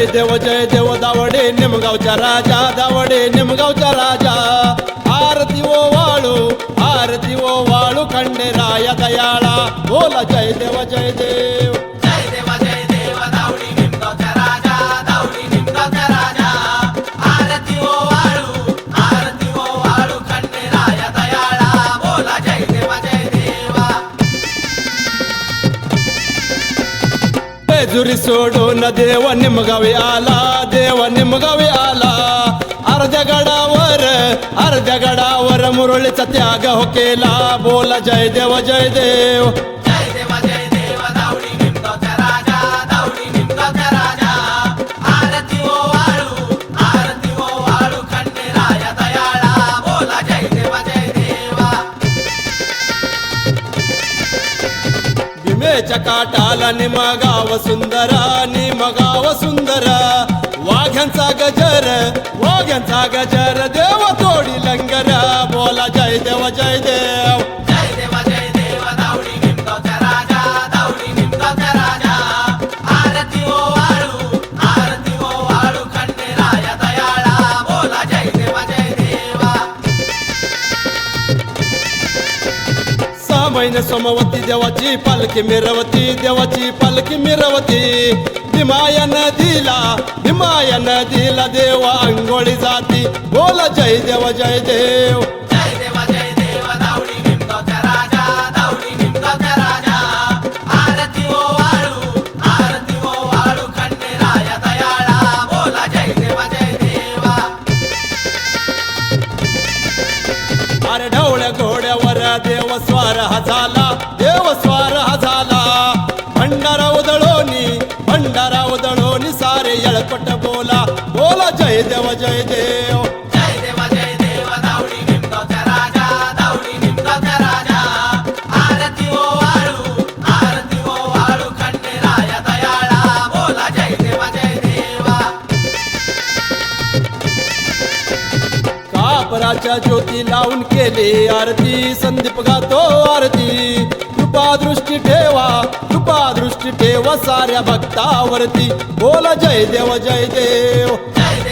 जय देव जय देव दावडे निमगावचा राजा दावडे निमगावचा राजा. आरती ओ वाळू आरती ओ वाळू खंडेराया दयाळा. बोला जय देव जय देव. जेजुरी सोडून देव निमगावी आला देव निमगावी आला. अर्ध्या गडावर अर्ध्या गडावर मुरळीचा त्याग हो केला. बोला जय देव जय देव. चकाटाला काटाला निमगाव सुंदरा निमगाव सुंदरा. वाघ्यांचा गजर वाघ्यांचा गजर महिने सोमवती देवाची पालखी मिरवती देवाची पालखी मिरवती. भीमाया नदीला भीमाया नदीला देवा अंघोळी जाती. बोला जय देव जय देव. ढवळ्या घोड्यावर देव स्वार हा झाला देव स्वार हा झाला. भंडारा उदळोनी भंडारा उदळोनी सारे यळपट बोला. बोला जय देव जय देव. कापराच्या ज्योती लावून केली आरती. संदीप गातो आरती. कृपा दृष्टी ठेवा कृपा दृष्टी ठेवा साऱ्या भक्तावरती. बोला जय देव जय देव. जय